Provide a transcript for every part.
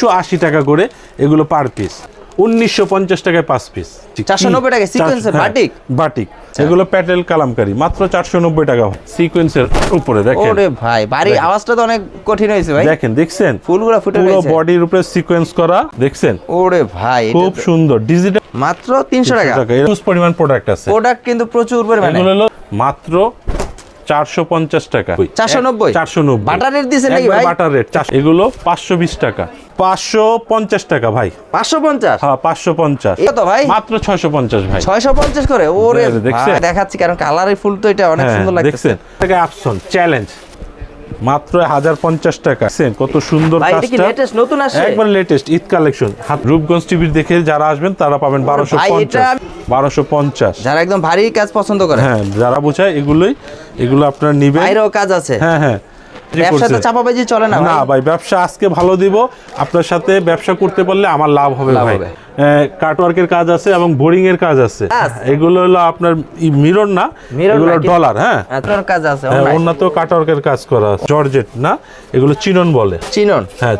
দুইশো আশি টাকা করে এগুলো পার পিস উনিশশো পঞ্চাশ টাকায় পাঁচ পিস 490 টাকায় sequence এর বাটিক? বাটিক এগুলো প্যাটেল কালামকারি। মাত্র চারশো নব্বই টাকা সিকোয়েন্সের উপরে দেখেন। ওরে ভাই বাড়ি দেখেন। আওয়াজটা তো অনেক কঠিন হয়েছে ভাই। দেখেন দেখছেন? ফুলগুলো ফুটে পুরো বডির উপরে সিকোয়েন্স করা দেখছেন? ওরে ভাই খুব সুন্দর। ডিজিটাল মাত্র তিনশো টাকা। পরিমাণ প্রোডাক্ট আছে। প্রোডাক্ট কিন্তু প্রচুর পরিমাণে। এগুলো হলো মাত্র চারশো পঞ্চাশ টাকা। 490? চারশো নব্বই? বাটার রেট দিয়েছেন নাকি ভাই? বাটার রেট এগুলো পাঁচশো বিশ টাকা। পাঁচশো পঞ্চাশ টাকা ভাই। পাঁচশো পঞ্চাশ? হ্যাঁ পাঁচশো পঞ্চাশ। তো ভাই? মাত্র ছয়শো পঞ্চাশ ভাই। ছয়শো পঞ্চাশ করে? ওরে? দেখাচ্ছি কারণ কালারের ফুল তো এটা অনেক হ্যাঁ সুন্দর লাগছে দেখছেন অপশন চ্যালেঞ্জ মাত্র হাজার পঞ্চাশ টাকা। দেখছেন কত সুন্দর কাজটা? লেটেস্ট নতুন আসছে? একবার লেটেস্ট ঈদ কালেকশন রূপগঞ্জ টিভির দেখে যারা আসবেন তারা পাবেন বারোশো ভাই, পঞ্চাশ। এটা- বারোশো পঞ্চাশ। যারা একদম ভারী কাজ পছন্দ করে। হ্যাঁ যারা বোঝায় এগুলোই এগুলো আপনারা নিবেন। কাজ আছে। হ্যাঁ হ্যাঁ। ব্যবসাতে চাপাবাজি চলে না না ভাই? ভাই ব্যবসা আজকে ভালো দিব। আপনার সাথে ব্যবসা করতে পারলে আমার লাভ হবে ভাই। কাটওয়ার্কের কাজ আছে এবং বোরিং এর কাজ আছে। এগুলো হলো আপনার মিরর না? এগুলো ডলার হ্যাঁ? কাজ আছে online। ওনাতেও কাটওয়ার্কের কাজ করা জর্জেট না? এগুলো চিনন বলে। চিনন হ্যাঁ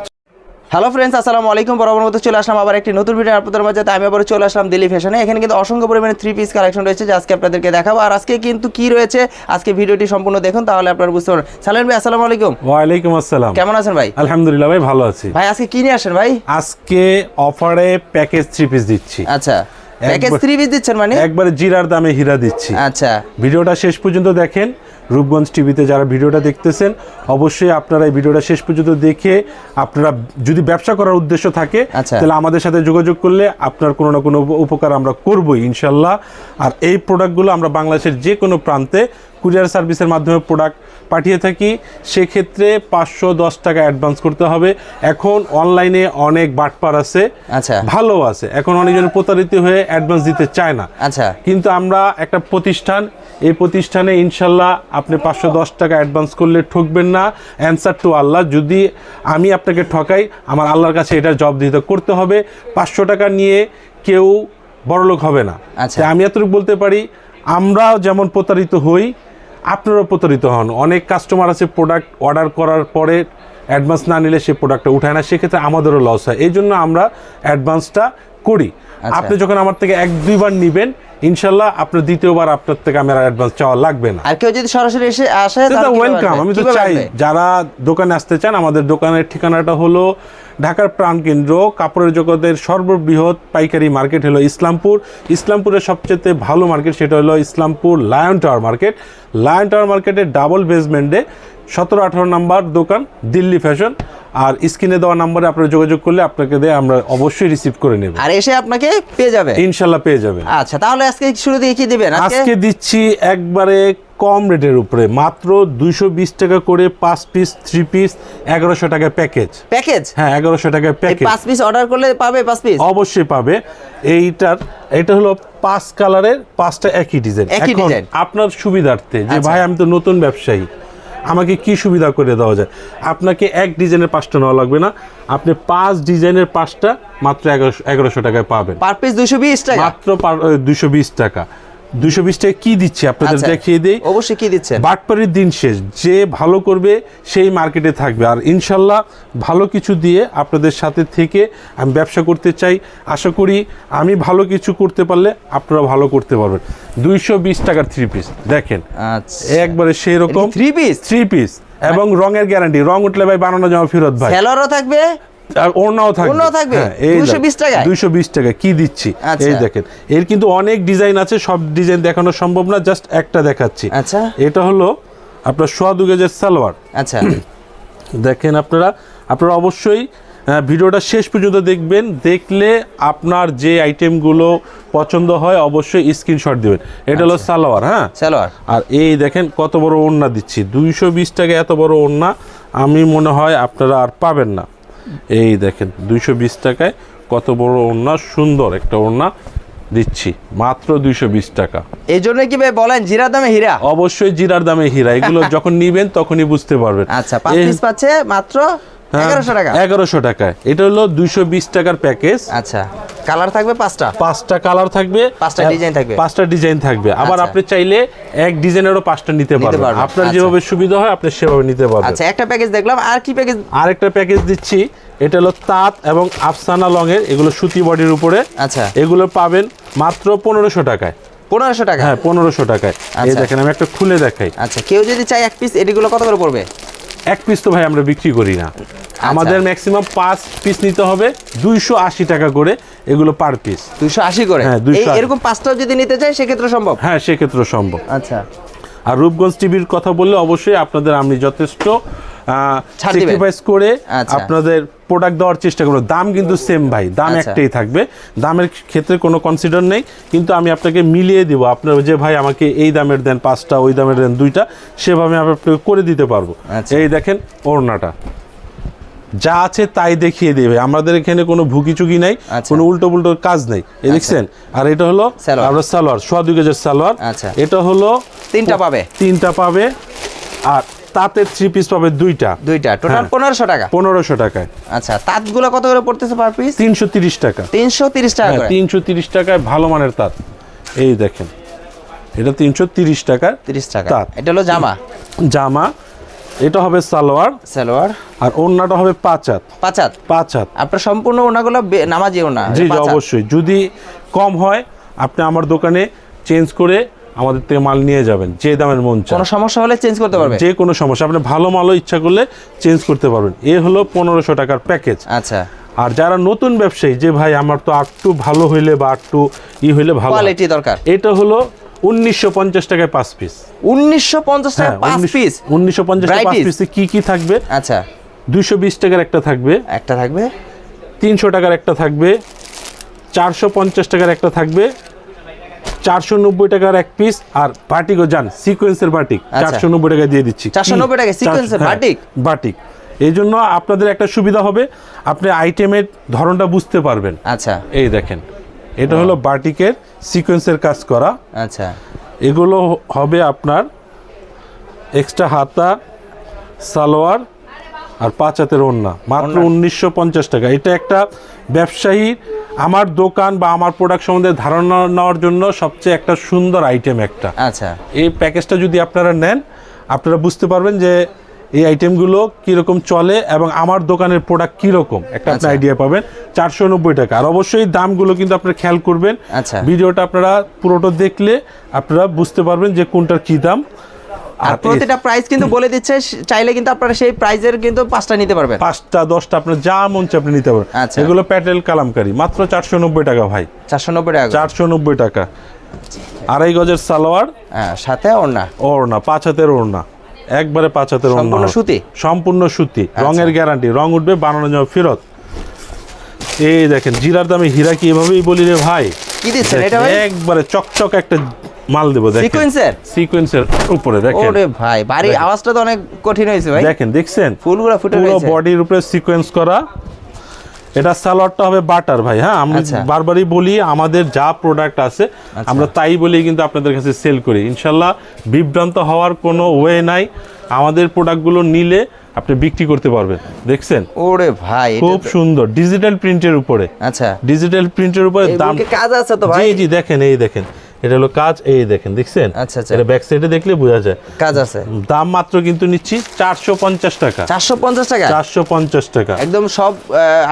হ্যালো ফ্রেন্ডস আসসালামু আলাইকুম। বরাবর মতো চলে আসলাম আবার একটি নতুন ভিডিও আপনাদের মাঝে। আমি আবার চলে আসলাম দিল্লি ফ্যাশনে এখানে কিন্তু অসংখ্য পরিমাণে থ্রি পিস কালেকশন রয়েছে যে আজকে আপনাদেরকে দেখাবো। আর আজকে কিন্তু কি রয়েছে? আজকে ভিডিওটি সম্পূর্ণ দেখুন তাহলে আপনারা বুঝতে পারবেন। সালেম ভাই আসসালামু আলাইকুম। ওয়ালাইকুম আসসালাম। কেমন আছেন ভাই? আলহামদুলিল্লাহ ভাই ভালো আছি। ভাই আজকে কি নিয়ে আসেন ভাই? আজকে অফারে প্যাকেজ থ্রি পিস দিচ্ছি। আচ্ছা। প্যাকেজ থ্রি পিস দিচ্ছেন মানে? একবারে জিরার দামে হীরা দিচ্ছি। আচ্ছা। ভিডিওটা শেষ পর্যন্ত দেখেন। রূপগঞ্জ টিভিতে যারা ভিডিওটা দেখতেছেন অবশ্যই আপনারা এই ভিডিওটা শেষ পর্যন্ত দেখে আপনারা যদি ব্যবসা করার উদ্দেশ্য থাকে আচ্ছা। তাহলে আমাদের সাথে যোগাযোগ করলে আপনার কোনো না কোনো উপকার আমরা করবই ইনশাল্লাহ। আর এই প্রোডাক্টগুলো আমরা বাংলাদেশের যে কোনো প্রান্তে কুরিয়ার সার্ভিসের মাধ্যমে প্রোডাক্ট পাঠিয়ে থাকি। সেক্ষেত্রে পাঁচশো দশ টাকা অ্যাডভান্স করতে হবে। এখন অনলাইনে অনেক বাটপার আছে আচ্ছা। ভালো আছে। এখন অনেকজন প্রতারিত হয়ে অ্যাডভান্স দিতে চায় না। আচ্ছা। কিন্তু আমরা একটা প্রতিষ্ঠান এই প্রতিষ্ঠানে ইনশাল্লাহ আপনি পাঁচশো দশ টাকা অ্যাডভান্স করলে ঠকবেন না। অ্যান্সার টু আল্লাহ যদি আমি আপনাকে ঠকাই আমার আল্লাহর কাছে এটা জব দিতে করতে হবে। পাঁচশো টাকা নিয়ে কেউ বড়লোক হবে না। আচ্ছা। আমি এতটুকু বলতে পারি আমরাও যেমন প্রতারিত হই আপনারাও প্রতারিত হন। অনেক কাস্টমার আছে প্রোডাক্ট অর্ডার করার পরে অ্যাডভান্স না নিলে সে প্রোডাক্টটা উঠায় না। সেক্ষেত্রে আমাদেরও লস হয়। এই জন্য আমরা অ্যাডভান্সটা করি। আচ্ছা। আপনি যখন আমার থেকে এক দুইবার নিবেন ইনশাল্লাহ আপনার দ্বিতীয়বার আপনার থেকে আমার অ্যাডভান্স চাওয়া লাগবে না। আর কেউ যদি সরাসরি এসে আসে তাহলে ওয়েলকাম আমি তো চাই যারা দোকানে আসতে চান আমাদের দোকানের ঠিকানাটা হলো ঢাকার প্রাণকেন্দ্র কাপড়ের জগতের সর্ববৃহৎ পাইকারি মার্কেট হলো ইসলামপুর। ইসলামপুরের সবচেয়ে ভালো মার্কেট সেটা হলো Islampur lion tower market. Lion tower মার্কেটের ডাবল বেসমেন্টে সতেরো আঠারো নাম্বার দোকান দিল্লি ফ্যাশন আর স্ক্রিনে দেওয়া নাম্বারে আপনারা যোগাযোগ করলে আপনাকে দিয়ে আমরা অবশ্যই রিসিভ করে নেব। আর এসে আপনাকে পেয়ে যাবে? ইনশাল্লাহ পেয়ে যাবে আচ্ছা তাহলে আজকে শুরু দিয়ে কি দিবেন? আজকে দিচ্ছি একবারে কম রেটের উপরে মাত্র দুইশো বিশ টাকা করে পাঁচ পিস থ্রি পিস এগারোশো টাকা প্যাকেজ প্যাকেজ হ্যাঁ এগারোশো টাকা প্যাকেজ পাঁচ পিস অর্ডার করলে পাবে পাঁচ পিস অবশ্যই পাবে। এইটার এটা হলো পাঁচ কালারের পাঁচটা একই ডিজাইন একই ডিজাইন। আপনার সুবিধার্থে যে আচ্ছা। ভাই আমি তো নতুন ব্যবসায়ী। আমাকে কি সুবিধা করে দেওয়া যায়? আপনাকে এক ডিজাইনের পাঁচটা নেওয়া লাগবে না। আপনি পাঁচ ডিজাইনের পাঁচটা মাত্র এগারোশো এগারোশো টাকায় পাবেন। পার পিস দুশো বিশ টাকা। মাত্র দুশো বিশ টাকা। দুশো বিশ টাকা কি দিচ্ছি? আপনাদের আচ্ছা। দেখিয়ে দিই। অবশ্যই কি দিচ্ছেন? বাটপাড়ির দিন শেষ। যে ভালো করবে সেই মার্কেটে থাকবে। আর ইনশাল্লাহ ভালো কিছু দিয়ে আপনাদের সাথে থেকে আমি ব্যবসা করতে চাই। আশা করি আমি ভালো কিছু করতে পারলে আপনারা ভালো করতে পারবেন। দুইশো বিশ টাকার থ্রি পিস দেখেন। আচ্ছা। একবারে সেই রকম থ্রি পিস থ্রি পিস এবং রঙের গ্যারান্টি রং উঠলে ভাই বানানো জামা ফেরত ভাই। সেলরও থাকবে? আর ওড়নাও থাকবে। ওড়নাও থাকবে? হ্যাঁ, এই 220 টাকায়? দুইশো বিশ টাকা কি দিচ্ছি? আচ্ছা। এই দেখেন এর কিন্তু অনেক ডিজাইন আছে সব ডিজাইন দেখানো সম্ভব না জাস্ট একটা দেখাচ্ছি। আচ্ছা। এটা হলো আপনার সোয়া দু গেজের সালোয়ার। আচ্ছা। দেখেন আপনারা আপনারা অবশ্যই ভিডিওটা শেষ পর্যন্ত দেখবেন দেখলে আপনার যে আইটেমগুলো পছন্দ হয় অবশ্যই স্ক্রিনশট দিবেন। এটা হলো সালোয়ার হ্যাঁ? সেলোয়ার। আর এই দেখেন কত বড় ওড়না দিচ্ছি। দুইশো বিশ টাকা এত বড় ওড়না আমি মনে হয় আপনারা আর পাবেন না। এই দেখেন দুইশো বিশ টাকায় কত বড় ওড়না সুন্দর একটা ওড়না দিচ্ছি মাত্র দুইশো বিশ টাকা। এই জন্য কি ভাই বলেন জিরার দামে হীরা? অবশ্যই জিরার দামে হীরা এগুলো যখন নিবেন তখনই বুঝতে পারবেন। আচ্ছা পাঁচ পিস পাচ্ছে মাত্র হ্যাঁ, এগারোশো টাকা? এটা হলো দুইশো বিশ টাকার প্যাকেজ। আচ্ছা কালার থাকবে পাঁচটা? পাঁচটা কালার থাকবে। পাঁচটা ডিজাইন থাকবে। পাঁচটা ডিজাইন থাকবে। আবার আচ্ছা। আপনি চাইলে এক ডিজাইনেরও পাঁচটা নিতে পারবেন। আপনার আচ্ছা। যেভাবে সুবিধা হয় আপনি সেভাবে নিতে পারবেন। আচ্ছা একটা প্যাকেজ দেখলাম। আর কি প্যাকেজ? আরেকটা প্যাকেজ দিচ্ছি। এটা হলো তাঁত এবং আফসানা লংয়ের। এগুলো সুতি বডির উপরে। আচ্ছা। এগুলো পাবেন মাত্র পনেরোশো টাকায়। পনেরোশো টাকা হ্যাঁ পনেরোশো টাকায়। এই আচ্ছা। দেখেন আমি একটা খুলে দেখাই। আচ্ছা কেউ যদি চায় এক পিস এটিগুলো কত করে পড়বে? এক পিস তো ভাই আমরা বিক্রি করি না। আচ্ছা। আমাদের ম্যাক্সিমাম পাঁচ পিস নিতে হবে দুইশো আশি টাকা করে এগুলো পার পিস দুইশো আশি করে? হ্যাঁ, 280 এই এরকম পাঁচটাও যদি নিতে চাই সেক্ষেত্রে সম্ভব? হ্যাঁ সেক্ষেত্রে সম্ভব। আচ্ছা। আর রূপগঞ্জ টিভির কথা বললে অবশ্যই আপনাদের আমি যথেষ্ট। স্যাক্রিফাইস করে আচ্ছা। আপনাদের প্রোডাক্ট দেওয়ার চেষ্টা করব। দাম কিন্তু সেম ভাই দাম আচ্ছা। একটাই থাকবে। দামের ক্ষেত্রে কোনো কনসিডার নেই কিন্তু আমি আপনাকে মিলিয়ে দিব। আপনার যে ভাই আমাকে এই দামের দেন পাঁচটা ওই দামের দেন দুইটা সেভাবে আমি আপনাকে করে দিতে পারব। আচ্ছা। এই দেখেন ওড়নাটা। যা আছে তাই দেখিয়ে দেবে। আমাদের এখানে কোনো ভুকি চুকি নাই। কোনো উল্টো পুল্টো কাজ নেই। এই দেখছেন? আর এটা হলো সালোয়ার। আপনার সালোয়ার সোয়া দুই গেজের সালোয়ার। এটা হলো তিনটা পাবে। তিনটা পাবে। আর তাতে থ্রি পিস পাবে দুইটা। দুইটা। টোটাল হ্যাঁ। পনেরোশো টাকা? পনেরোশো টাকায়। আচ্ছা তাঁতগুলো কত করে পড়তেছে পার পিস তিনশো তিরিশ টাকা। তিনশো তিরিশ টাকা হ্যাঁ তিনশো তিরিশ টাকায় ভালো মানের তাঁত। এই দেখেন এটা তিনশো তিরিশ টাকা তিরিশ টাকা। এটা হলো জামা? জামা এটা হবে সালোয়ার। সালোয়ার। আর ওড়নাটা হবে পাঁচাত পাঁচ হাত? আপনার সম্পূর্ণ ওনাগুলো নামাজি ওনা জি জি অবশ্যই। যদি কম হয় আপনি আমার দোকানে চেঞ্জ করে আমাদের থেকে মাল নিয়ে যাবেন যে দামের মন চায়। কোনো সমস্যা হলে চেঞ্জ করতে পারবেন যে কোনো সমস্যা আপনি ভালো মালও ইচ্ছা করলে চেঞ্জ করতে পারবেন। এ হলো পনেরোশো টাকার প্যাকেজ আচ্ছা। আর যারা নতুন ব্যবসায়ী যে ভাই আমার তো আটটু ভালো হইলে বা আটটু ই হইলে ভালো। কোয়ালিটি দরকার। এটা হলো উনিশশো পঞ্চাশ টাকায় পাঁচ পিস উনিশশো পঞ্চাশ টাকা হ্যাঁ পাঁচ পিস উনিশশো পঞ্চাশ টাকা পাঁচ পিসে কি কি থাকবে? আচ্ছা। দুইশো বিশ টাকার একটা থাকবে। একটা থাকবে? তিনশো টাকার একটা থাকবে। চারশো পঞ্চাশ টাকার একটা থাকবে। চারশো নব্বই টাকার এক পিস আর বাটিকও যান সিকোয়েন্সের বাটিক। আচ্ছা। চারশো নব্বই টাকা দিয়ে দিচ্ছি। 490 টাকায় কি? sequence এর চারশো- হ্যাঁ, বাটিক? বাটিক। এই জন্য আপনাদের একটা সুবিধা হবে আপনি আইটেমের ধরনটা বুঝতে পারবেন। আচ্ছা। এই দেখেন এটা হলো বাটিকের সিকোয়েন্সের কাজ করা। আচ্ছা। এগুলো হবে আপনার এক্সট্রা হাতা সালোয়ার আর পাঁচ হাতের ওড়না। মাত্র উনিশশো পঞ্চাশ টাকা। এটা একটা ব্যবসায়ী আমার দোকান বা আমার প্রোডাক্ট সম্বন্ধে ধারণা নেওয়ার জন্য সবচেয়ে একটা সুন্দর আইটেম একটা। আচ্ছা। এই প্যাকেজটা যদি আপনারা নেন আপনারা বুঝতে পারবেন যে এই আইটেমগুলো কীরকম চলে এবং আমার দোকানের প্রোডাক্ট কীরকম। একটা আপনি আচ্ছা। আইডিয়া পাবেন চারশো নব্বই টাকা। আর অবশ্যই দামগুলো কিন্তু আপনারা খেয়াল করবেন। আচ্ছা। ভিডিওটা আপনারা পুরোটা দেখলে আপনারা বুঝতে পারবেন যে কোনটার কী দাম। আর প্রতিটা প্রাইস কিন্তু বলে দিচ্ছে চাইলে কিন্তু আপনারা সেই প্রাইজের কিন্তু পাঁচটা নিতে পারবেন। পাঁচটা দশটা আপনার যা মন চায় আপনি নিতে পারবেন। আচ্ছা। এগুলো প্যাটেল কালামকারি মাত্র চারশো নব্বই টাকা ভাই। চারশো নব্বই টাকা চারশো নব্বই টাকা। আড়াই গজের সালোয়ার। হ্যাঁ সাথে ওড়না। ওড়না পাঁচ হাতের ওড়না। একবারে পাঁচ হাতের ওড়না সম্পূর্ণ সুতি? আচ্ছা। সম্পূর্ণ সুতি। রঙের গ্যারান্টি রং উঠবে বানানো যাবে ফেরত। এই দেখেন জিরার দামে হীরা কি এভাবেই বলি রে ভাই? কি দিচ্ছেন এটা ভাই? একবারে চকচক একটা মাল দেবো দেখেন। সিকোয়েন্সের সিকোয়েন্সের উপরে দেখেন। ওরে ভাই বাড়ি আওয়াজটা তো অনেক কঠিন হয়েছে ভাই। দেখেন দেখছেন? ফুলগুলো ফুটে পুরো বডির উপরে সিকোয়েন্স করা। এটা সালোয়ারটা হবে বাটার ভাই হ্যাঁ? আমরা আচ্ছা। বারবারই বলি আমাদের যা প্রোডাক্ট আছে আমরা তাই বলি কিন্তু আপনাদের কাছে সেল করি। ইনশাল্লাহ বিভ্রান্ত হওয়ার কোনো ওয়ে নাই। আমাদের প্রোডাক্টগুলো নিলে আপনি বিক্রি করতে পারবেন। দেখছেন? ওরে ভাই খুব সুন্দর। ডিজিটাল প্রিন্টের উপরে। আচ্ছা। ডিজিটাল প্রিন্টের উপরে দাম কাজ আছে তো ভাই? জি জি দেখেন এই দেখেন। এটা হলো কাজ এই দেখেন দেখছেন? আচ্ছা, আচ্ছা। এটা ব্যাক সাইডে দেখলে বোঝা যায়। কাজ আছে। দাম মাত্র কিন্তু নিচ্ছি চারশো পঞ্চাশ টাকা। চারশো পঞ্চাশ টাকা? চারশো পঞ্চাশ টাকা। একদম সব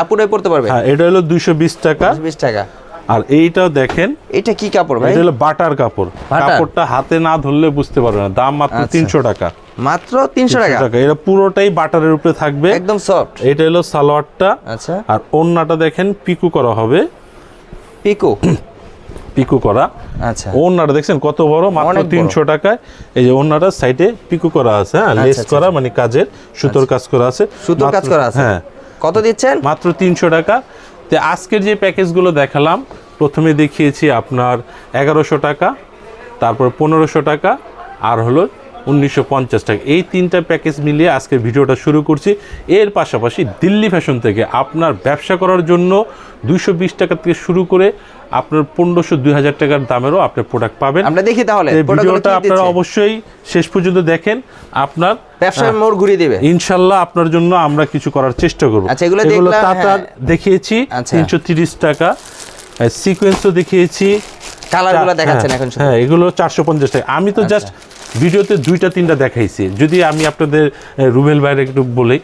আপুরাই পড়তে পারবে? হ্যাঁ এটা হলো দুইশো বিশ টাকা। বিশ টাকা। আর এইটাও দেখেন এটা কি কাপড় ভাই? এটা হলো বাটার কাপড়? কাপড়টা হাতে না ধরলে বুঝতে পারবে না। দাম মাত্র আচ্ছা। তিনশো টাকা। মাত্র তিনশো টাকা? টাকা। এটা পুরোটাই বাটারের উপরে থাকবে। একদম সফট এটা হলো সালোয়ারটা। আচ্ছা। আর ওন্নাটা দেখেন পিকু করা হবে। পিকো। পিকু করা। আচ্ছা। ওন্নাটা দেখছেন কত বড়? মাত্র। তিনশো টাকায়। এই যে ওন্নাটার সাইডে পিকু করা আছে হ্যাঁ? লেস আচ্ছা, করা মানে কাজের সুতোর কাজ করা আছে। সুতোর কাজ করা আছে? হ্যাঁ। কত দিচ্ছেন? মাত্র তিনশো টাকা। তো আজকের যে প্যাকেজগুলো দেখালাম প্রথমে দেখিয়েছি আপনার এগারোশো টাকা তারপর পনেরোশো টাকা আর হলো উনিশশো পঞ্চাশ টাকা। এই তিনটা প্যাকেজ মিলিয়ে আজকের ভিডিওটা শুরু করছি। এর পাশাপাশি দিল্লি ফ্যাশন থেকে আপনার ব্যবসা করার জন্য দুইশো বিশ টাকা থেকে শুরু করে আপনার পনেরোশো দুই হাজার টাকার দামেরও আপনি প্রোডাক্ট পাবেন। আমরা দেখি তাহলে ভিডিওটা আপনারা অবশ্যই শেষ পর্যন্ত দেখেন। আপনার ব্যবসায় মোড় ঘুরিয়ে দিবে। ইনশাল্লাহ আপনার জন্য আমরা কিছু করার চেষ্টা করব। আচ্ছা, এগুলো টাটা হ্যাঁ। দেখিয়েছি আচ্ছা। তিনশো তিরিশ টাকা। সিকোয়েন্সও দেখিয়েছি। কালারগুলো দেখাচ্ছেন হ্যাঁ, এখন হ্যাঁ এগুলো চারশো পঞ্চাশ টাকা। আমি তো জাস্ট ভিডিওতে দুইটা তিনটা দেখাইছি যদি আমি আপনাদের রুবেল ভাইয়ের একটু বলি?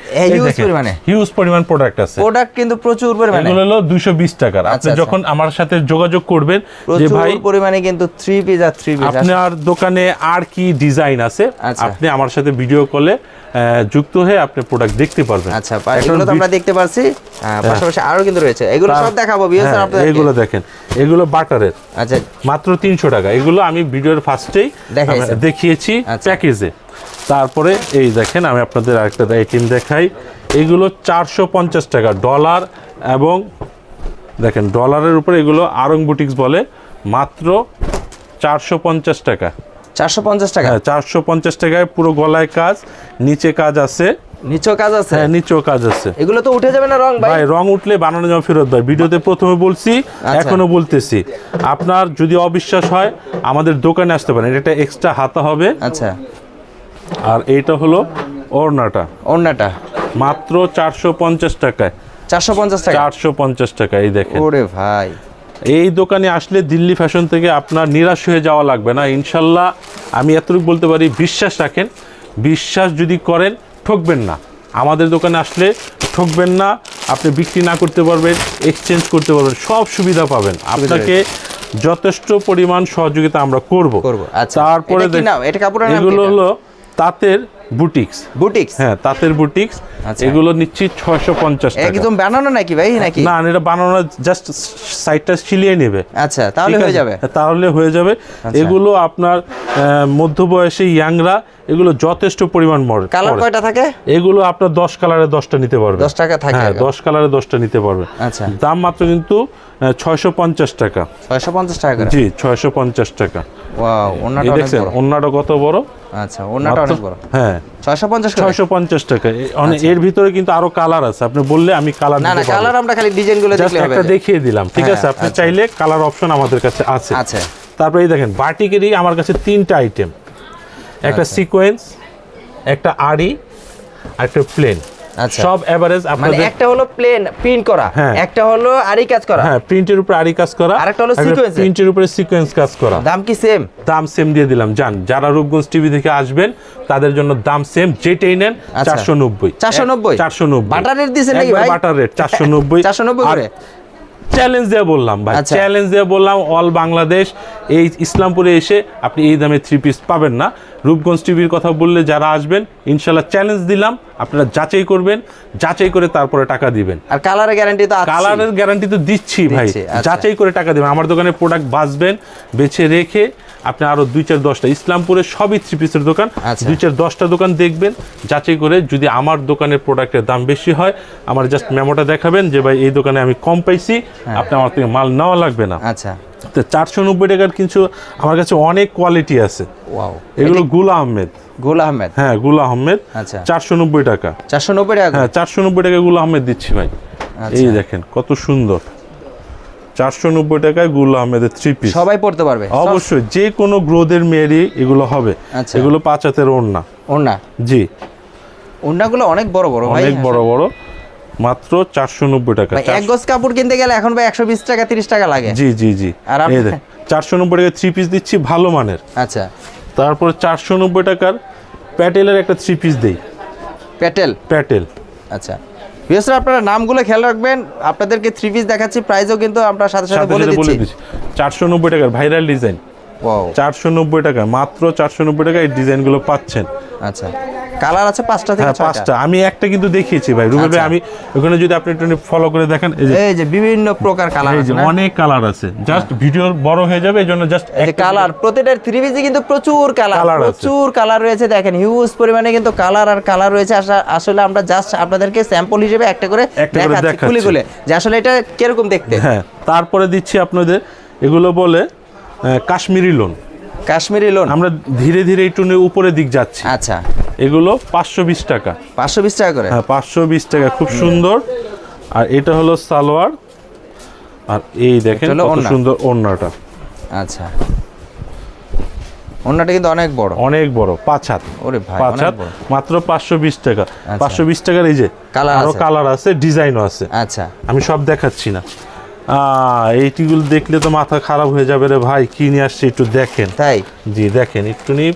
হিউজ পরিমাণ প্রোডাক্ট আছে প্রোডাক্ট কিন্তু প্রচুর পরিমাণে এগুলো হলো দুইশো বিশ টাকার আপনি আচ্ছা। যখন আমার সাথে যোগাযোগ করবেন যে ভাই পরিমাণে কিন্তু থ্রি পিস আর থ্রি পিস আপনার দোকানে আর কি ডিজাইন আছে আচ্ছা। আপনি আমার সাথে ভিডিও কলে যুক্ত হয়ে আপনি প্রোডাক্ট দেখতে পারবেন। আচ্ছা এগুলো তো আমরা দেখতে পাচ্ছি আহ, পাশাপাশি আরও কিন্তু রয়েছে। এগুলো সব দেখাবো বিএস হ্যাঁ, আপনাদের এগুলো দেখেন। এগুলো বাটারের আচ্ছা। মাত্র তিনশো টাকা। এগুলো আমি ভিডিওর ফার্স্টেই। দেখিয়েছি আচ্ছা। প্যাকেজে তারপরে এই দেখেন আমি আপনাদের আরেকটা আইটেম দেখাই। এগুলো চারশো পঞ্চাশ টাকা ডলার এবং দেখেন ডলারের উপরে এগুলো আরং বুটিক্স বলে মাত্র চারশো পঞ্চাশ টাকা। চারশো পঞ্চাশ টাকা। হ্যাঁ চারশো পঞ্চাশ টাকায় পুরো গলায় কাজ নিচে কাজ আছে। কাজ আছে? হ্যাঁ কাজ আছে। এগুলো তো উঠে যাবে না রং ভাই? রং উঠলে বানানো যাবে ফেরত ভাই। ভিডিওতে প্রথমে বলছি আচ্ছা। এখনও বলতেছি। আপনার যদি অবিশ্বাস হয় আমাদের দোকানে আসতে পারেন। এটা এক্সট্রা হাতা হবে। আচ্ছা। আর এইটা হলো ওড়নাটা। ওন্নাটা মাত্র চারশো পঞ্চাশ টাকায়। চারশো পঞ্চাশ টাকা? চারশো পঞ্চাশ টাকা এই দেখেন। ওরে ভাই। এই দোকানে আসলে দিল্লি ফ্যাশন থেকে আপনার নিরাশ হয়ে যাওয়া লাগবে না। ইনশাল্লাহ আমি এতটুকু বলতে পারি বিশ্বাস রাখেন বিশ্বাস যদি করেন ঠকবেন না। আমাদের দোকানে আসলে ঠকবেন না আপনি বিক্রি না করতে পারবেন এক্সচেঞ্জ করতে পারবেন সব সুবিধা পাবেন। আপনাকে যথেষ্ট পরিমাণ সহযোগিতা আমরা করব। করব, আচ্ছা। তারপরে এগুলো হলো তাঁতের বুটিক্স। বুটিক্স? হ্যাঁ তাঁতের বুটিক্স। আচ্ছা। এগুলো নিচ্ছি ছয়শো পঞ্চাশ একদম বানানো নাকি ভাই নাকি? না এটা বানানো জাস্ট সাইডটা সিলিয়ে নেবে। আচ্ছা তাহলে হয়ে যাবে। তাহলে হয়ে যাবে। এগুলো আপনার মধ্যবয়সী ইয়াংরা এগুলো যথেষ্ট পরিমাণ মরে কালার কয়টা থাকে? এগুলো আপনার দশ কালারে দশটা নিতে পারবে। দশ টাকা থাকে হ্যাঁ দশ কালারে দশটা নিতে পারবে। আচ্ছা। দাম মাত্র কিন্তু ছয়শো পঞ্চাশ টাকা। ছয়শো পঞ্চাশ টাকা জি ছয়শো পঞ্চাশ টাকা। অন্যটা কত বড়? আচ্ছা ওনাটা অনেক বড়। হ্যাঁ। ছয়শো পঞ্চাশ করে? ছয়শো পঞ্চাশ টাকা। এ- অনেক এর ভিতরে কিন্তু আরও কালার আছে। আপনি বললে আমি কালার না না কালার আমরা খালি ডিজাইনগুলো দেখলে হবে। একটা দেখিয়ে দিলাম ঠিক হ্যাঁ, আছে? আপনি আচ্ছা। চাইলে কালার অপশন আমাদের কাছে আছে। আচ্ছা। তারপরে এই দেখেন বাটিকেরই আমার কাছে তিনটা আইটেম একটা আচ্ছা। সিকোয়েন্স একটা আড়ি আর একটা প্লেন আচ্ছা। সব এভারেজ মানে আপনাদের একটা হলো প্লেন প্রিন্ট করা হ্যাঁ। একটা হলো আরি কাজ করা হ্যাঁ প্রিন্টের উপরে আরি কাজ করা আরেকটা হলো সিকোয়েন্স প্রিন্টের উপরে সিকোয়েন্স কাজ করা দাম কি সেম দাম সেম দিয়ে দিলাম জান যারা রূপগঞ্জ টিভি থেকে আসবেন তাদের জন্য দাম সেম যেটাই নেন আচ্ছা। চারশো নব্বই 490? চারশো নব্বই বাটার রেট দিয়েছেন নাকি ভাই? বাটার রেট চারশো নব্বই 490 করে? চ্যালেঞ্জ দিয়ে বললাম ভাই। চ্যালেঞ্জ দিয়ে বললাম অল বাংলাদেশ এই ইসলামপুরে এসে আপনি এই দামে থ্রি পিস পাবেন না। রূপগঞ্জ টিভির কথা বললে যারা আসবেন ইনশাল্লাহ চ্যালেঞ্জ দিলাম আপনারা যাচাই করবেন যাচাই করে তারপরে টাকা দিবেন। আর কালারের গ্যারান্টি তো কালারের গ্যারান্টি তো দিচ্ছি ভাই। আচ্ছা। যাচাই করে টাকা দিবেন। আমার দোকানে প্রোডাক্ট বাঁচবেন বেছে রেখে আপনি আরও দুই চার দশটা। ইসলামপুরে সবই থ্রি পিসের দোকান। আচ্ছা। দুই চার দশটা দোকান দেখবেন। যাচাই করে যদি আমার দোকানের প্রোডাক্টের দাম বেশি হয় আমার জাস্ট মেমোটা দেখাবেন যে ভাই এই দোকানে আমি কম পাইছি। আপনি আমার থেকে মাল নেওয়া লাগবে না। আচ্ছা। তো চারশো নব্বই টাকার কিছু আমার কাছে অনেক কোয়ালিটি আছে। এগুলো গুলা আহমেদ। গোল আহমেদ? হ্যাঁ গুলা আহমেদ। আচ্ছা। চারশো নব্বই টাকা। চারশো নব্বই টাকা? হ্যাঁ চারশো নব্বই টাকা গুলো আহমেদ দিচ্ছি ভাই। আচ্ছা। এই দেখেন কত সুন্দর। চারশো নব্বই টাকায়গুলো আহমেদের থ্রি পিস সবাই পড়তে পারবে। অবশ্যই যে কোনো গ্রোদের মেয়েরই এগুলো হবে। আচ্ছা। এগুলো পাঁচ হাতের ওড়না। ওড়না? জি। ওড়নাগুলো অনেক বড় বড় অনেক বড় বড়। মাত্র চারশো নব্বই টাকা। এক গজ কাপড় কিনতে গেলে এখন ভাই একশো বিশ টাকা তিরিশ টাকা লাগে। জি জি জি। আর চারশো নব্বই টাকা থ্রি পিস দিচ্ছি ভালো মানের। আচ্ছা। তারপর চারশো নব্বই টাকার প্যাটেলের একটা থ্রি পিস দেই। প্যাটেল? প্যাটেল। আচ্ছা। বিশেষ করে আপনারা নামগুলো খেয়াল রাখবেন। আপনাদেরকে থ্রি পিস দেখাচ্ছি প্রাইসও কিন্তু আমরা সাথে সাথে বলে দিচ্ছি। চারশো নব্বই টাকার ভাইরাল ডিজাইন ওয়াও চারশো নব্বই টাকা মাত্র চারশো নব্বই টাকা এই ডিজাইনগুলো পাচ্ছেন। আচ্ছা। কালার আছে পাঁচটা থেকে হ্যাঁ পাঁচটা। আমি একটা কিন্তু দেখিয়েছি ভাই। রুবেল ভাই আচ্ছা। আমি ওখানে যদি আপনি একটু ফলো করে দেখেন এই যে বিভিন্ন প্রকার কালার আছে অনেক কালার আছে। জাস্ট ভিডিও বড় হয়ে যাবে এই জন্য জাস্ট এই কালার প্রতিটার থ্রি পিসে কিন্তু প্রচুর কালার প্রচুর কালার রয়েছে দেখেন হিউজ পরিমাণে কিন্তু কালার আর কালার রয়েছে। আসা- আসলে আমরা জাস্ট আপনাদেরকে স্যাম্পল হিসেবে একটা করে দেখাচ্ছি। খুলে খুলে যে আসলে এটা কীরকম দেখতে? হ্যাঁ তারপরে দিচ্ছি আপনাদের এগুলো বলে কাশ্মীরি লোন। কাশ্মীরি লোন। আমরা ধীরে ধীরে একটু উপরের দিক যাচ্ছি। আচ্ছা। এগুলো পাঁচশো বিশ টাকা। পাঁচশো বিশ টাকা করে? হ্যাঁ পাঁচশো বিশ টাকা খুব সুন্দর। আর এটা হলো সালোয়ার। আর এই দেখেন কত সুন্দর ওড়নাটা। আচ্ছা। অন্যটা কিন্তু অনেক বড়। অনেক বড় পাঁচ হাত। ওরে ভাই পাঁচ হাত মাত্র পাঁচশো বিশ টাকা। পাঁচশো বিশ টাকার এই যে আছে। কালার আছে ডিজাইনও আছে। আচ্ছা। আমি সব দেখাচ্ছি না। এইটিগুলো দেখলে তো মাথা খারাপ হয়ে যাবে রে ভাই কি নিয়ে আসছে একটু দেখেন। তাই? জি দেখেন একটু নি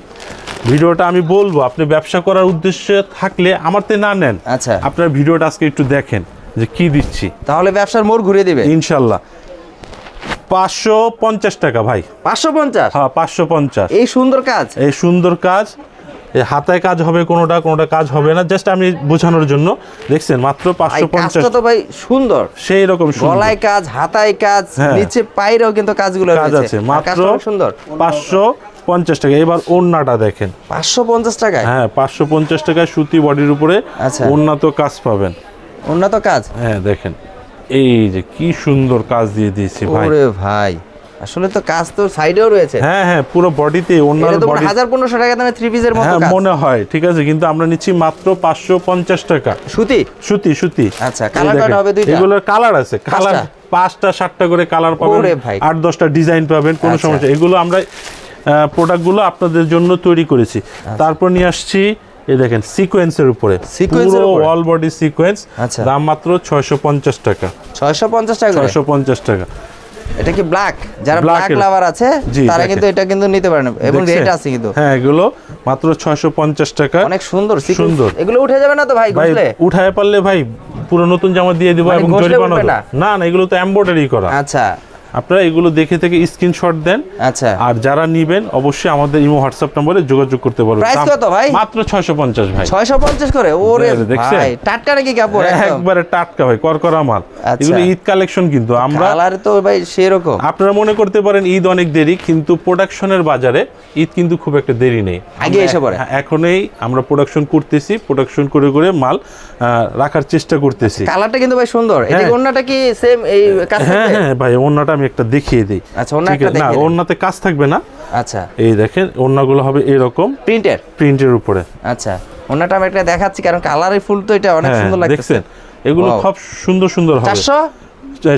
ভিডিওটা আমি বলব আপনি ব্যবসা করার উদ্দেশ্যে থাকলে আমার তে না নেন। আচ্ছা। আপনার ভিডিওটা আজকে একটু দেখেন যে কি দিচ্ছি। তাহলে ব্যবসার মোড় ঘুরিয়ে দিবে? ইনশাল্লাহ। পাঁচশো পঞ্চাশ টাকা ভাই। পাঁচশো পঞ্চাশ? হ্যাঁ পাঁচশো পঞ্চাশ। এই সুন্দর কাজ? এই সুন্দর কাজ। হাতায় কাজ হবে কোনোটা কোনোটা কাজ হবে না জাস্ট আমি বোঝানোর জন্য। দেখছেন মাত্র পাঁচশো পঞ্চাশ। তো ভাই সুন্দর। সেই রকম গলায় কাজ হাতায় কাজ হ্যাঁ। নিচে পায়েরও কিন্তু কাজগুলো কাজ আছে মাত্র সুন্দর। পাঁচশো পঞ্চাশ টাকা। এবার ওন্নাটা দেখেন। পাঁচশো পঞ্চাশ টাকায়? হ্যাঁ পাঁচশো পঞ্চাশ টাকায় সুতি বডির উপরে আচ্ছা। উন্নত কাজ পাবেন। উন্নত কাজ? হ্যাঁ দেখেন। এই যে কি সুন্দর কাজ দিয়ে দিয়েছি ভাই। ভাই। আসলে তো কাজ তো সাইডেও রয়েছে। হ্যাঁ হ্যাঁ পুরো বডিতে অন্যান্য বডি হাজার পনেরোশো টাকা দামে থ্রি পিসের মতো হ্যাঁ কাজ। মনে হয় ঠিক আছে কিন্তু আমরা নিচ্ছি মাত্র পাঁচশো পঞ্চাশ টাকা। সুতি? সুতি সুতি। আচ্ছা, কালার কয়টা হবে দুইটা? এগুলোর কালার আছে কালার পাঁচটা? সাতটা করে কালার পাবেন। আট দশটা ডিজাইন পাবেন কোনো আচ্ছা। সমস্যা এগুলো আমরা প্রোডাক্টগুলো আপনাদের জন্য তৈরি করেছি। তারপর নিয়ে আসছি এই দেখেন সিকোয়েন্সের উপরে। উপরে? অল বডি সিকোয়েন্স আচ্ছা। দাম মাত্র ছয়শো পঞ্চাশ টাকা। ছয়শো পঞ্চাশ টাকা করে? ছয়শো পঞ্চাশ টাকা। এটা কি ব্ল্যাক যারা ব্ল্যাক লাভার আছে তারা কিন্তু এটা কিন্তু নিতে পারেন এবং রেট আছে কিন্তু। হ্যাঁ এগুলো মাত্র ছয়শো পঞ্চাশ টাকা। অনেক সুন্দর সুন্দর। এগুলো উঠে যাবে না তো ভাই বুঝলে উঠায় পারলে ভাই পুরো নতুন জামা দিয়ে দিব মানে এবং জরিমানা? না? না এগুলো তো এমব্রয়ডারি করা। আচ্ছা। আপনারা এগুলো দেখে থেকে স্ক্রিনশট দেন। আচ্ছা। আর যারা নিবেন অবশ্যই আমাদের ইমো হোয়াটসঅ্যাপ নম্বরে যোগাযোগ করতে পারবেন। দাম কত ভাই? মাত্র ছয়শো পঞ্চাশ ভাই। ছয়শো পঞ্চাশ করে? ওরে ভাই টাটকা নাকি কাপড় একবারে টাটকা ভাই করকরা মাল। আচ্ছা। এগুলো ঈদ কালেকশন কিন্তু আমরা কালার তো ভাই সেরকম। আপনারা মনে করতে পারেন ঈদ অনেক দেরি কিন্তু প্রোডাকশনের বাজারে ঈদ কিন্তু খুব একটা দেরি নেই। আগে এসে পড়ে। হ্যাঁ, এখনই আমরা প্রোডাকশন করতেছি প্রোডাকশন করে করে মাল রাখার চেষ্টা করতেছি। কালারটা কিন্তু ভাই সুন্দর। এদিকে হ্যাঁ। অন্যটা কি সেম এই কাজ হ্যাঁ হ্যাঁ ভাই ওন্নাটা আমি একটা দেখিয়ে দিই। আচ্ছা, না দেখিয়ে কাজ থাকবে না। আচ্ছা। এই দেখেন ওন্নাগুলো হবে এরকম। প্রিন্টের? প্রিন্টের উপরে। আচ্ছা অন্যটা আমি একটা দেখাচ্ছি কারণ কালারের ফুল তো এটা অনেক হ্যাঁ সুন্দর লাগতেছে। দেখছেন? এগুলো খুব সুন্দর সুন্দর হবে। চারশো?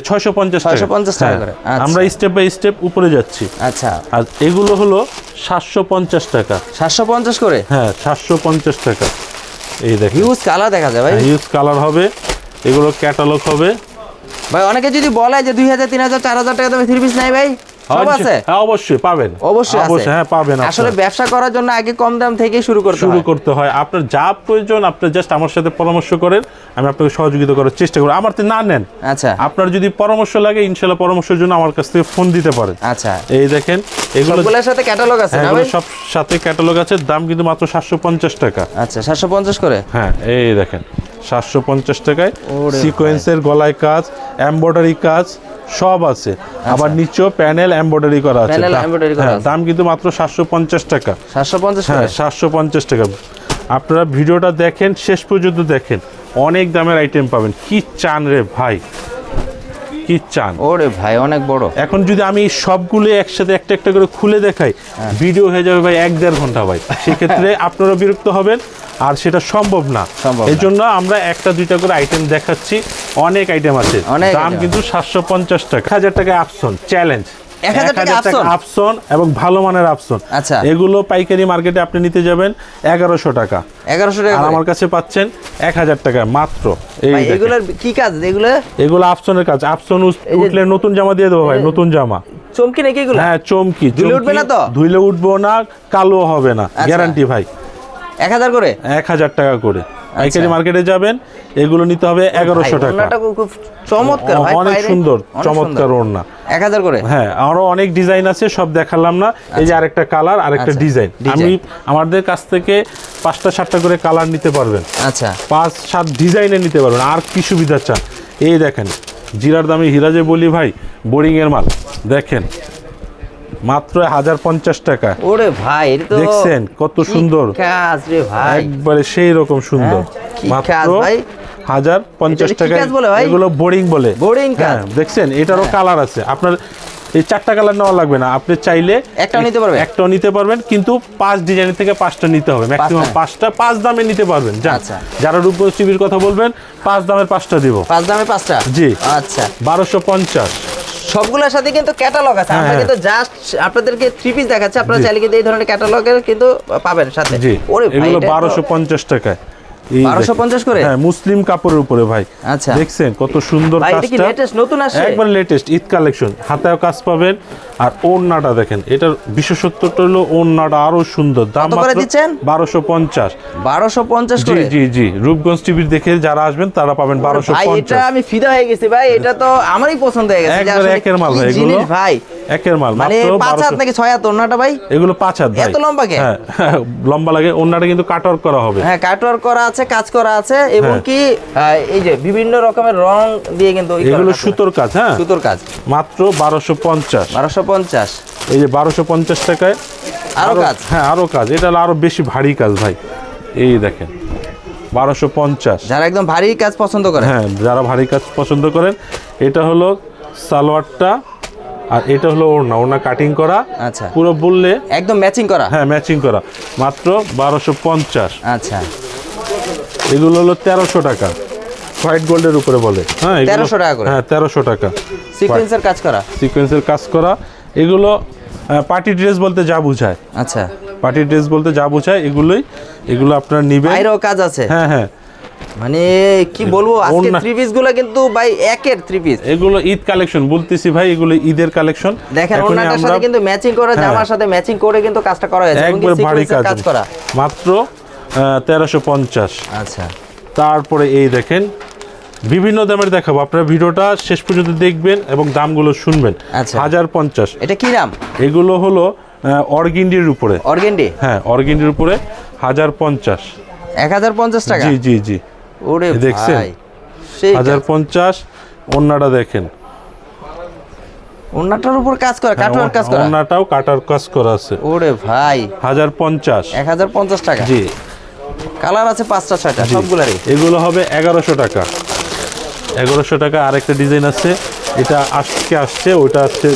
ছয়শো পঞ্চাশ 650 টাকা করে। আচ্ছা। আমরা স্টেপ বাই স্টেপ উপরে যাচ্ছি। আচ্ছা। আর এগুলো হলো সাতশো পঞ্চাশ টাকা। সাতশো পঞ্চাশ করে? হ্যাঁ সাতশো পঞ্চাশ টাকা। এই হিউজ কালার দেখা যায় ভাই। হিউজ কালার হবে। এগুলো ক্যাটালগ হবে। ভাই অনেকে যদি বলে যে দুই হাজার তিন হাজার চার হাজার টাকা দামে থ্রি পিস নাই ভাই সব আছে? হ্যাঁ অবশ্যই পাবেন। অবশ্যই আছে। হ্যাঁ পাবেন আসলে আসলে ব্যবসা করার জন্য আগে কম দাম থেকে শুরু করতে শুরু করতে হয়। আপনার যা প্রয়োজন আপনি জাস্ট আমার সাথে পরামর্শ করেন আমি আপনাকে সহযোগিতা করার চেষ্টা করি আমার তো না নেন। আচ্ছা। আপনার যদি পরামর্শ লাগে ইনশাল্লাহ পরামর্শের জন্য আমার কাছ থেকে ফোন দিতে পারেন। আচ্ছা। এই দেখেন এগুলো সবগুলোর সাথে ক্যাটালগ আছে হ্যাঁ, না ভাই? সব সাথে ক্যাটালগ আছে। দাম কিন্তু মাত্র সাতশো পঞ্চাশ টাকা। আচ্ছা সাতশো পঞ্চাশ করে? হ্যাঁ এই দেখেন। সাতশো পঞ্চাশ টাকায়। সিকোয়েন্সের গলায় কাজ এমব্রয়ডারি কাজ সব আছে। আবার নিচেও প্যানেল এমব্রয়ডারি করা আছে। দাম- embroidery করা হ্যাঁ, আছে। দাম কিন্তু মাত্র সাতশো পঞ্চাশ টাকা। সাতশো পঞ্চাশ হ্যাঁ সাতশো পঞ্চাশ টাকা। আপনারা ভিডিওটা দেখেন শেষ পর্যন্ত দেখেন। অনেক দামের আইটেম পাবেন। কি চান রে ভাই? কি চান? ওরে ভাই অনেক বড়। এখন যদি আমি সবগুলো একসাথে একটা একটা করে খুলে দেখাই হ্যাঁ। ভিডিও হয়ে যাবে ভাই এক দেড় ঘণ্টা ভাই। সেক্ষেত্রে আপনারা বিরক্ত হবেন আর সেটা সম্ভব না। সম্ভব এই জন্য আমরা একটা দুইটা করে আইটেম দেখাচ্ছি। অনেক আইটেম আছে। দাম কিন্তু সাতশো পঞ্চাশ টাকা। হাজার টাকা আপসন চ্যালেঞ্জ 1000 টাকা আপসন এবং ভালো মানের আপসন আচ্ছা। এগুলো পাইকারি মার্কেটে আপনি নিতে যাবেন এগারোশো টাকা। এগারোশো টাকা আর আমার কাছে পাচ্ছেন এক হাজার টাকা মাত্র। এই এগুলোর কি কাজ? এগুলো? এগুলো আপসনের কাজ। আপসন উঠলে নতুন জামা দিয়ে দেবো ভাই নতুন জামা। চমকি নাকি এগুলো? হ্যাঁ চমকি। ধুলে উঠবে না তো? ধুইলে উঠবো না কালো হবে না। আচ্ছা। গ্যারান্টি ভাই। এক হাজার করে? এক হাজার টাকা করে। পাইকারি মার্কেটে যাবেন এগুলো নিতে হবে এগারোশো টাকা। খুব- চমৎকার। অনেক সুন্দর চমৎকার ওড়না। এক হাজার করে? হ্যাঁ আরও অনেক ডিজাইন আছে সব দেখালাম না। এই যে আরেকটা কালার আরেকটা আচ্ছা, ডিজাইন। আমি আমাদের কাছ থেকে পাঁচটা সাতটা করে কালার নিতে পারবেন। আচ্ছা। পাঁচ সাত ডিজাইনে নিতে পারবেন। আর কি সুবিধা চান? এই দেখেন জিরার দামে হিরাজে বলি ভাই বোরিং এর মাল। দেখেন মাত্র হাজার পঞ্চাশ টাকা। ওরে ভাই দেখছেন কত সুন্দর। কাজ রে ভাই। একবারে সেই রকম সুন্দর। হ্যাঁ, মাত্র হাজার পঞ্চাশ টাকা এগুলো বোরিং বলে। কাজ? হ্যাঁ দেখছেন? এটারও কালার আছে। আপনার এই চারটা কালার নেওয়া লাগবে না। আপনি চাইলে একটাও নিতে পারবেন? একটাও নিতে পারবেন কিন্তু পাঁচ ডিজাইনের থেকে পাঁচটা নিতে হবে। ম্যাক্সিমাম পাঁচটা? পাঁচ দামে নিতে পারবেন। আচ্ছা। যারা রূপশ্রীর কথা বলবেন পাঁচ দামের পাঁচটা দিব। পাঁচ দামের পাঁচটা? জি। আচ্ছা। বারোশো পঞ্চাশ। সবগুলোর সাথে কিন্তু ক্যাটালগ আছে। আমরা হ্যাঁ, কিন্তু জাস্ট আপনাদেরকে থ্রি পিস দেখাচ্ছি আপনারা। চাইলে কিন্তু এই ধরনের ক্যাটালগের কিন্তু পাবেন সাথে। জি। ওরে এগুলো এটা তো- বারোশো পঞ্চাশ টাকায়। এই 1250 দেখেন। করে? হ্যাঁ মুসলিম কাপড়ের উপরে ভাই। আচ্ছা। দেখছেন কত সুন্দর এটা কি লেটেস্ট নতুন আসছে? একবার লেটেস্ট ঈদ কালেকশন হাতেও কাজ পাবেন। আর ওড়নাটা দেখেন এটার বিশেষত্বটা হলো ওড়নাটা আরও সুন্দর। দাম কত করে দিচ্ছেন? বারোশো পঞ্চাশ। 1250 জি করে? জি জি। রূপগঞ্জ টিভির দেখে যারা আসবেন তারা পাবেন এটা আমি ফিদা হয়ে গেছি ভাই। এটা তো আমারই পছন্দ হয়ে গেছে একের মাল ভাই এগুলো। ভাই? একের মাল মানে পাঁচ হাত 1200 নাকি ছয় হাত ওনাটা ভাই? এগুলো পাঁচ হাত ভাই এত লম্বা কে? হ্যাঁ লম্বা লাগে। ওড়নাটা কিন্তু কাটওয়ার করা হবে। হ্যাঁ কাটওয়ার্ক করা আছে কাজ করা আছে এবং হ্যাঁ। কি এই যে বিভিন্ন রকমের রং দিয়ে কিন্তু এগুলো সুতোর কাজ হ্যাঁ? সুতোর কাজ। মাত্র বারোশো পঞ্চাশ। বারোশো পঞ্চাশ। এই যে বারোশো পঞ্চাশ টাকায় আরও কাজ? হ্যাঁ আরও কাজ। এটা হলো আরও বেশি ভারী কাজ ভাই। এই দেখেন বারোশো পঞ্চাশ। যারা একদম ভারী কাজ পছন্দ করে হ্যাঁ যারা ভারী কাজ পছন্দ করেন এটা হলো সালোয়ারটা আর এটা হলো ওড়না। ওড়না কাটিং করা। আচ্ছা। পুরো বললে একদম ম্যাচিং করা। হ্যাঁ ম্যাচিং করা। মাত্র বারোশো পঞ্চাশ। আচ্ছা। এগুলো হলো তেরোশো টাকা। হোয়াইট গোল্ডের উপরে বলে। হ্যাঁ 1300 টাকা করে? হ্যাঁ তেরোশো টাকা। সিকোয়েন্সের কাজ করা? সিকোয়েন্সের কাজ করা। এগুলো পার্টি ড্রেস বলতে যা বোঝায়। আচ্ছা। পার্টি ড্রেস বলতে যা বোঝায় এগুলোই এগুলো আপনারা নিবেন। বাইরেও কাজ আছে। হ্যাঁ হ্যাঁ। মানে কি বলব আজকে থ্রি পিসগুলো কিন্তু ভাই একের থ্রি পিস এগুলো ঈদ কালেকশন বলতেছি ভাই এগুলো ঈদের কালেকশন দেখেন ওনাটার সাথে কিন্তু ম্যাচিং করে হ্যাঁ। জামার সাথে ম্যাচিং করে কিন্তু কাজটা করা হয়েছে। একবার ভারী কাজ করা? মাত্র তেরোশো পঞ্চাশ। আচ্ছা। তারপরে এই দেখেন বিভিন্ন দামের দেখাবো। আপনারা ভিডিওটা শেষ পর্যন্ত দেখবেন এবং দামগুলো শুনবেন। আচ্ছা। হাজার পঞ্চাশ। এটা কি নাম এগুলো হলো অর্গিন্ডির উপরে। অর্গেন্ডি? হ্যাঁ অর্গিন্ডির উপরে হাজার পঞ্চাশ। এক হাজার পঞ্চাশ টাকা? জি জি জি। ওরে দেখছেন? হাজার পঞ্চাশ অন্যটা দেখেন। ওনাটার উপর কাজ করা কাটওয়ার কাজ করা? অন্যটাও কাটার কাজ করা আছে। ওরে ভাই। হাজার পঞ্চাশ। এক হাজার পঞ্চাশ টাকা। জি। কালার আছে পাঁচটা ছয়টা সবগুলারই। এগুলো হবে এগারোশো টাকা। এগারোশো টাকা আরেকটা ডিজাইন আছে। এটা আজকে আসছে ওটা আসছে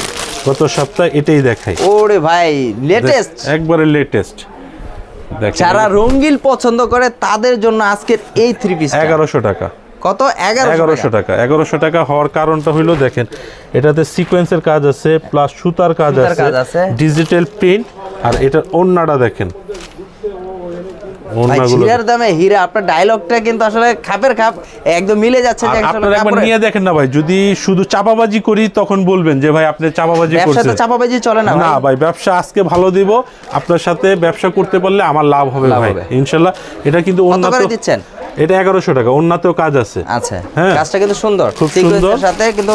গত সপ্তাহে এটাই দেখাই। ওরে ভাই লেটেস্ট একবারে লেটেস্ট যারা রঙ্গিল পছন্দ করে তাদের জন্য আজকের এই থ্রি পিস এগারোশো টাকা। কত? এগারোশো এগারোশো টাকা। এগারোশো টাকা হওয়ার কারণটা হইল দেখেন এটাতে সিকোয়েন্সের কাজ আছে প্লাস সুতার কাজ আছে। ডিজিটাল প্রিন্ট আর এটার ওন্নাটা দেখেন। হীরার দামে হীরা আপনার ডায়লগটা কিন্তু আসলে খাপের খাপ একদম মিলে যাচ্ছে আপনারা একবার নিয়ে দেখেন না ভাই যদি শুধু চাপাবাজি করি তখন বলবেন যে ভাই আপনি চাপাবাজি ব্যবসা তো চাপাবাজি চলে না না ভাই। ব্যবসা আজকে ভালো দিব আপনার সাথে ব্যবসা করতে পারলে আমার লাভ হবে ভাই ইনশাআল্লাহ ইনশাল্লাহ। এটা কিন্তু অন্য দিচ্ছেন? এটা এগারোশো টাকা উন্নতেও কাজ আছে। আচ্ছা হ্যাঁ। কাজটা কিন্তু সুন্দর। খুব সুন্দর। সাথে কিন্তু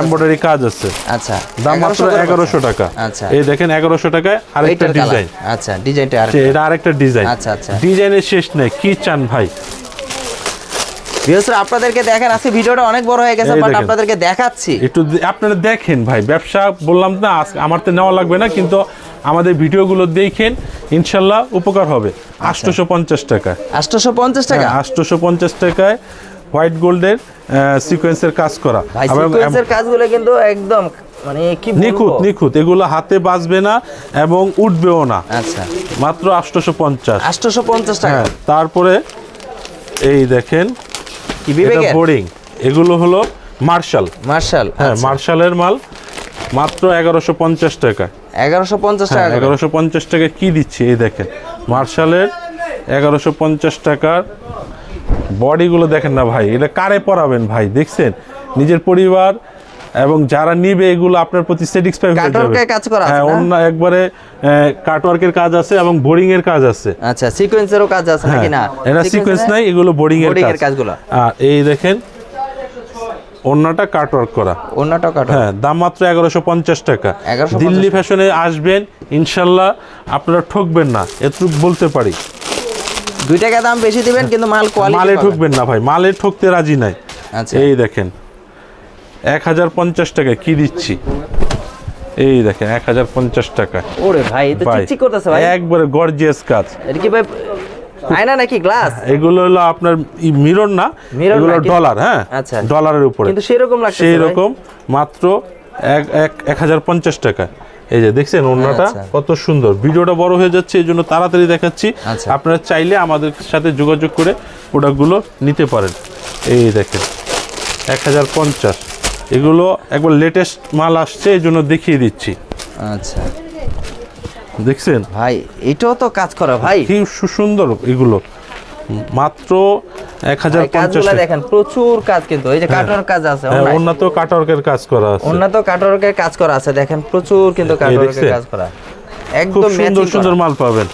এমব্রয়ডারি কাজ আছে। আচ্ছা দাম মাত্র 1100 এগারোশো টাকা। আচ্ছা। এই দেখেন এগারোশো টাকায় আরেকটা ডিজাইন। আচ্ছা ডিজাইনটা আরেকটা। এটা আরেকটা ডিজাইন। আচ্ছা, আচ্ছা। ডিজাইনের শেষ নাই কি চান ভাই? বিশেষ আপনাদেরকে দেখেন আজকে ভিডিওটা অনেক বড় হয়ে গেছে বাট আপনাদেরকে দেখাচ্ছি। একটু আপনারা দেখেন ভাই ব্যবসা বললাম না আমার তো নেওয়া লাগবে না কিন্তু আমাদের ভিডিওগুলো দেখেন ইনশাল্লাহ উপকার হবে। আচ্ছা। আটশোশো পঞ্চাশ টাকা আটশোশো পঞ্চাশ টাকা? আটশোশো পঞ্চাশ টাকায় হোয়াইট গোল্ডের সিকোয়েন্সের কাজ করা। সিকোয়েন্সের কাজগুলো কিন্তু একদম মানে কি নিখুঁত নিখুঁত। এগুলো হাতে বাঁচবে না এবং উঠবেও না। আচ্ছা। মাত্র আটশোশো পঞ্চাশ। আটশোশো পঞ্চাশ টাকা। হ্যাঁ তারপরে এই দেখেন কি এটা বোরিং। এগুলো হলো মার্শাল। মার্শাল হ্যাঁ মার্শালের মাল মাত্র এগারোশো পঞ্চাশ টাকা। এগারোশো পঞ্চাশ টাকা করে। এগারোশো পঞ্চাশ টাকা কি দিচ্ছে? এই দেখেন মার্শালের এগারোশো পঞ্চাশ টাকার বডিগুলো দেখেন না ভাই এটা কারে পরাবেন ভাই? দেখছেন? নিজের পরিবার এবং যারা নিবে এগুলো আপনার প্রতি স্যাটিসফাই হয়ে যাবে। কাজ করা আছে হ্যাঁ? অন্য একবারে কাটওয়ার্কের কাজ আছে এবং বোরিং এর কাজ আছে। আচ্ছা সিকোয়েন্সেরও কাজ আছে হ্যাঁ নাকি না এটা সিকোয়েন্স নাই এগুলো বোরিং এর কাজ কাজগুলো। আর এই দেখেন অন্যটা কাটওয়ার্ক করা। অন্যটাও কাটো হ্যাঁ দাম মাত্র এগারোশো পঞ্চাশ টাকা। 1150 দিল্লি ফ্যাশনে আসবেন ইনশাল্লাহ আপনারা ঠকবেন না এটুকু বলতে পারি। দুই টাকা দাম বেশি দিবেন কিন্তু মাল কোয়ালিটি মালে ঠকবেন না ভাই মালে ঠকতে রাজি নাই। আচ্ছা। এই দেখেন এক হাজার পঞ্চাশ টাকা কি দিচ্ছি? এই দেখেন এক হাজার পঞ্চাশ টাকা। ওরে ভাই চিকচিক করতেছে ভাই। একবারে গর্জিয়াস কাজ। এটা কি ভাই আয়না নাকি গ্লাস এগুলো হলো আপনার মিরর না এগুলো ডলার হ্যাঁ? আচ্ছা। ডলারের উপরে। কিন্তু সেরকম লাগছে সেই রকম মাত্র এক এক এক হাজার পঞ্চাশ টাকা এই যে দেখছেন ওড়নাটা আচ্ছা। কত সুন্দর। ভিডিওটা বড় হয়ে যাচ্ছে এই জন্য তাড়াতাড়ি দেখাচ্ছি। আচ্ছা। আপনারা চাইলে আমাদের সাথে যোগাযোগ করে প্রোডাক্টগুলো নিতে পারেন। এই দেখেন এক হাজার পঞ্চাশ। এগুলো একবার লেটেস্ট মাল আসছে এই জন্য দেখিয়ে দিচ্ছি। আচ্ছা। দেখছেন? ভাই এটাও তো কাজ করা ভাই। কি সুন্দর এগুলো। মাত্র এক হাজার কাজগুলো দেখেন প্রচুর কাজ কিন্তু। এই যে কাটওয়ার্ক কাজ আছে হ্যাঁ উন্নত কাটওয়ার্কের কাজ করা আছে। উন্নত কাটওয়ার্কের কাজ করা আছে দেখেন প্রচুর কিন্তু কাটওয়ার্কের কাজ করা। একদম সুন্দর সুন্দর মাল পাবেন।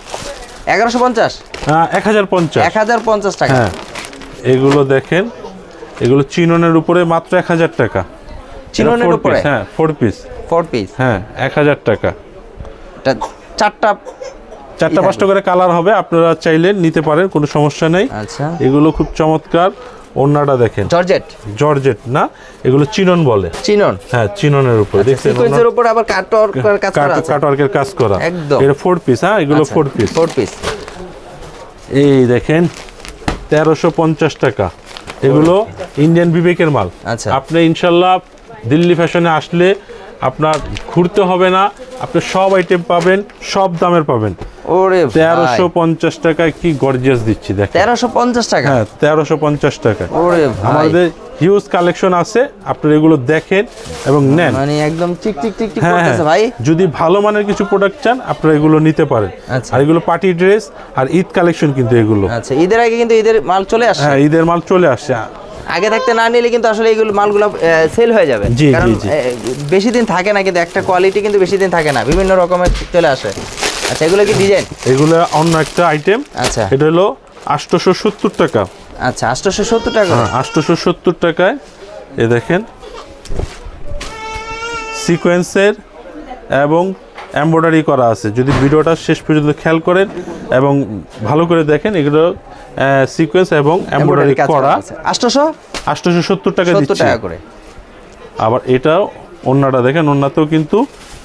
এগারোশো পঞ্চাশ? এক হাজার পঞ্চাশ। এক হাজার পঞ্চাশ টাকা। হ্যাঁ। এগুলো দেখেন এগুলো চিননের উপরে মাত্র এক হাজার টাকা। Four উপরে? হ্যাঁ ফোর পিস ফোর পিস হ্যাঁ এক হাজার টাকা। চারটা চারটা পাঁচটা করে কালার হবে আপনারা চাইলে নিতে পারেন কোনো সমস্যা নেই। আচ্ছা। এগুলো খুব চমৎকার। ওড়নাটা দেখেন। জর্জেট? জর্জেট না? এগুলো চিনন বলে। চিনন? হ্যাঁ চিননের উপরে দেখছেন সিকোয়েন্সের উপর আবার কাটওয়ার্কের কাজ করা আছে? কাটওয়ার্কের কাজ করা। একদম। এটা ফোর পিস হ্যাঁ এগুলো ফোর পিস ফোর পিস এই দেখেন তেরোশো পঞ্চাশ টাকা। এগুলো ইন্ডিয়ান বিবেকের মাল। আচ্ছা। আপনি ইনশাল্লাহ দিল্লি ফ্যাশনে আসলে আপনার ঘুরতে হবে না। আপনি সব আইটেম পাবেন সব দামের পাবেন। ওরে তেরোশো পঞ্চাশ টাকায় কি গর্জিয়াস দিচ্ছি দেখেন। তেরোশো পঞ্চাশ টাকা? হ্যাঁ তেরোশো পঞ্চাশ টাকা। ওরে আমাদের হিউজ কালেকশন আছে আপনারা এগুলো দেখেন এবং নেন। মানে একদম চিক চিক চিক চিক হ্যাঁ করতেছে হ্যাঁ ভাই। যদি ভালো মানের কিছু প্রোডাক্ট চান আপনারা এগুলো নিতে পারেন। আচ্ছা। আর এগুলো পার্টি ড্রেস আর ঈদ কালেকশন কিন্তু এগুলো। আচ্ছা ঈদের আগে কিন্তু ঈদের মাল চলে আসে হ্যাঁ ঈদের মাল চলে আসছে। আগে থাকতে না নিলে কিন্তু আসলে এইগুলো মালগুলো সেল হয়ে যাবে। কারণ বেশি দিন থাকে না কিন্তু একটা কোয়ালিটি কিন্তু বেশি দিন থাকে না। বিভিন্ন রকমের চলে আসে। আচ্ছা এগুলো কি ডিজাইন এগুলো অন্য একটা আইটেম আচ্ছা। এটা হলো আটশোশো সত্তর টাকা। আচ্ছা আটশোশো সত্তর টাকা। হ্যাঁ আটশোশো সত্তর টাকায় এ দেখেন সিকোয়েন্সের এবং এমব্রয়ডারি করা আছে। যদি ভিডিওটা শেষ পর্যন্ত খেয়াল করেন এবং ভালো করে দেখেন এগুলো সিকোয়েন্স এবং এমব্রয়ডারি করা। আছে। আটশোশো? আটশোশো সত্তর টাকা সত্তর দিচ্ছি। টাকা করে। আবার এটাও অন্যটা দেখেন অন্যতেও কিন্তু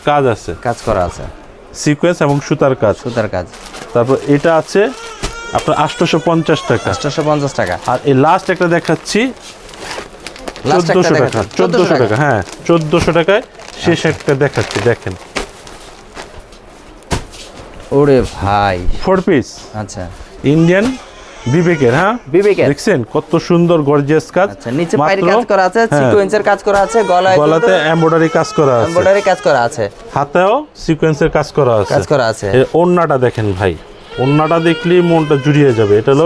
কাজ আছে। কাজ করা আছে। সিকোয়েন্স এবং সুতার কাজ। সুতার কাজ। তারপর এটা আছে আপনার আটশোশো পঞ্চাশ টাকা। আটশোশো পঞ্চাশ টাকা। আর এই লাস্ট একটা দেখাচ্ছি লাস্ট একটা চোদ্দোশো দেখা টাকা চোদ্দোশো টাকা হ্যাঁ চোদ্দোশো টাকায় শেষ একটা দেখাচ্ছি দেখেন। ওরে ভাই। ফোর পিস আচ্ছা। ইন্ডিয়ান বিবেকের হ্যাঁ? বিবেকের। দেখছেন? কত সুন্দর গর্জিয়াস কাজ। আচ্ছা নিচে পায়ের কাজ করা আছে হ্যাঁ, সিকোয়েন্সের কাজ করা আছে গলায় গলাতে এমব্রয়ডারি কাজ করা আছে। এমব্রয়ডারি কাজ করা আছে। হাতেও সিকোয়েন্সের কাজ করা আছে। কাজ করা আছে। ওন্নাটা দেখেন ভাই। ওন্নাটা দেখলেই মনটা জুড়িয়ে যাবে। এটা হলো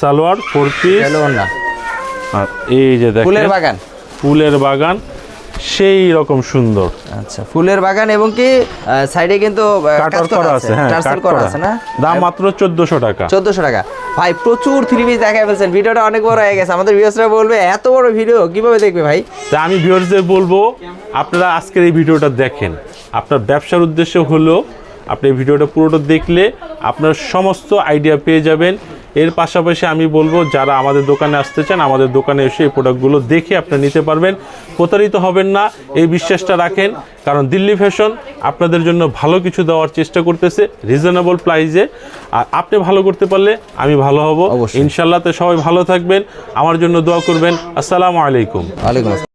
সালোয়ার। ফোর পিস হ্যালো না আর এই যে দেখেন ফুলের বাগান। ফুলের বাগান। সেই রকম সুন্দর। আচ্ছা ফুলের বাগান এবং কি সাইডে কিন্তু কাটার করা আছে হ্যাঁ টার্সেল করা আছে না? দাম মাত্র চোদ্দশো টাকা। চোদ্দশো টাকা। ভাই প্রচুর থ্রি পিস দেখাই ফেলছেন ভিডিওটা অনেক বড় হয়ে গেছে আমাদের ভিউসরা বলবে এত বড় ভিডিও কীভাবে দেখবে ভাই? তা আমি ভিউয়ার্সদের বলব আপনারা আজকের এই ভিডিওটা দেখেন। আপনার ব্যবসার উদ্দেশ্য হলো আপনি ভিডিওটা পুরোটা দেখলে আপনার সমস্ত আইডিয়া পেয়ে যাবেন এর পাশাপাশি আমি বলব যারা আমাদের দোকানে আসতে চান আমাদের দোকানে এসে এই প্রোডাক্টগুলো দেখে আপনি নিতে পারবেন। প্রতারিত হবেন না এই বিশ্বাসটা রাখেন। কারণ দিল্লি ফ্যাশন আপনাদের জন্য ভালো কিছু দেওয়ার চেষ্টা করতেছে রিজনেবল প্রাইসে আর আপনি ভালো করতে পারলে আমি ভালো হব। ইনশাল্লাহ তো সবাই ভালো থাকবেন। আমার জন্য দোয়া করবেন। আসসালামু আলাইকুম। আসসালাম।